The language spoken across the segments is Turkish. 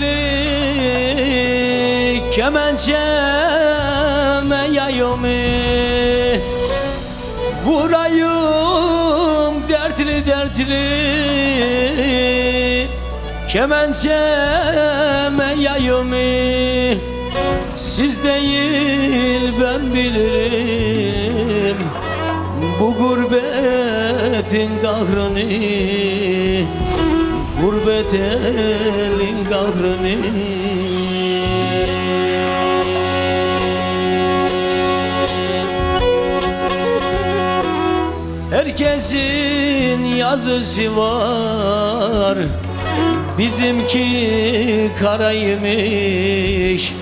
dertli Kemençeme yayımı Vurayım dertli dertli Kemençeme yayımı Siz değil ben bilirim Bu gurbetin kahrını Gurbet kahrını. Herkesin yazısı var Bizimki karaymış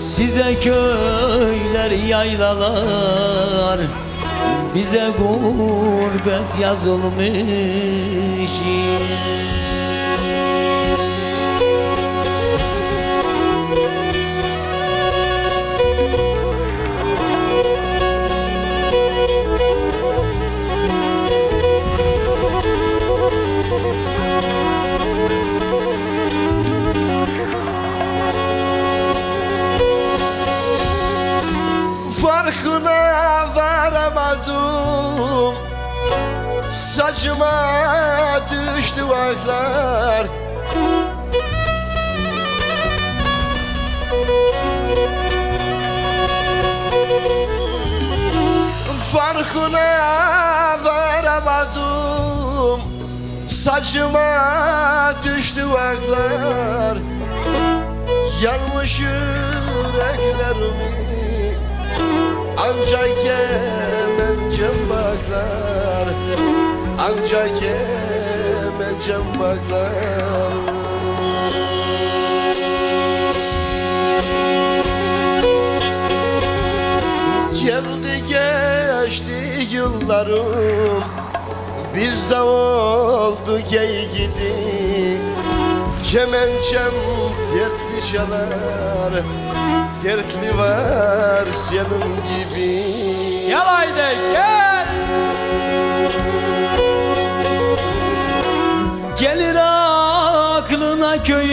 Size köyler yaylalar Bize gurbet yazılmış Saçıma düştü vaklar Farkına varamadım. Saçıma düştü vaklar Yanmış yüreklerimi Ancak kemencem baklar Ancak kemencem baklar. Geldi geçti yıllarım Bizde oldu gey gidi. Kemençem dertli çalar Dertli var senin gibi. Gel haydi gel. Gelir aklına köyü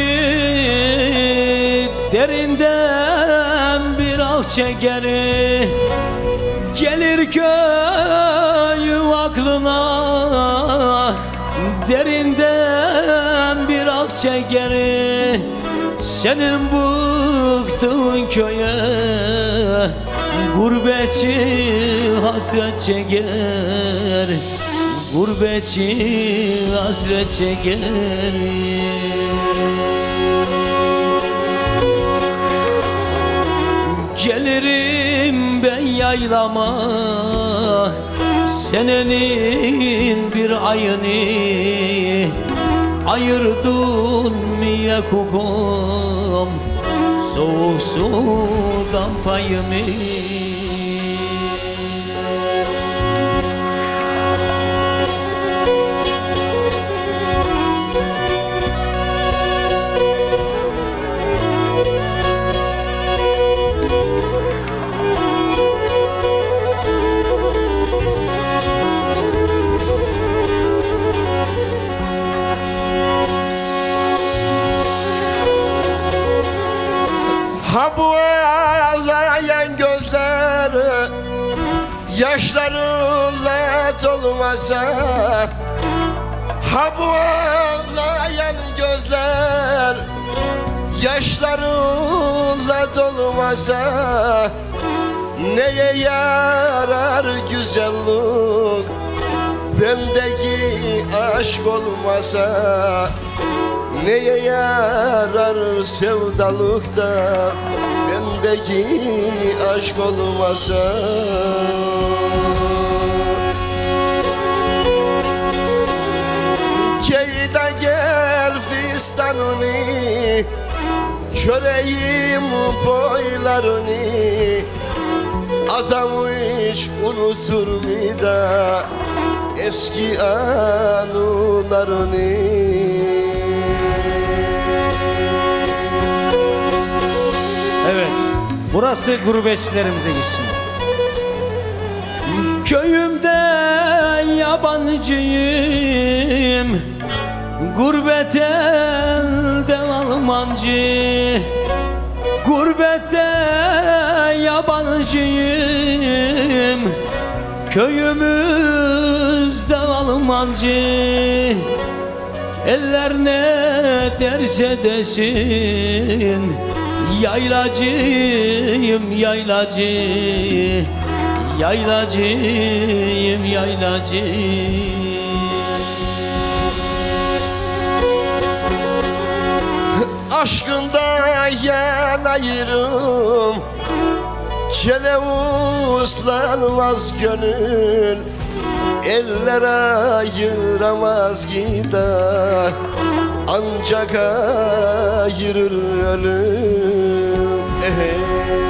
Derinden bir ah çeker Gelir köyü aklına Derinden bir ah çeker Senin bıktığın köye Gurbetçi hasret çeker Gurbetçi hasret çeker. Gelirim ben yaylama Senenin bir ayını Ayırdın mı ya kukum Soğuk sudan payımı Ha bu ağlayan gözler Yaşlarıyla dolmasa. Ha bu ağlayan gözler Yaşlarıyla dolmasa. Neye yarar güzellik Bendeki aşk olmasa? Neye yarar sevdalıkta Bendeki aşk olmasa. Keyda gel fistanını Köreyim boylarını. Adamı hiç unutur mu da Eski anılarını Burası gurbetçilerimize gitsin. Köyümde yabancıyım. Gurbet elde Almancı. Gurbette yabancıyım. Köyümüzde Almancı. Eller ne derse desin Yaylacıyım yaylacı Yaylacıyım yaylacı Aşkında yanayırım Kelevuzlanmaz gönül. Eller ayıramaz gider Ancak ayırır ölüm Ehey.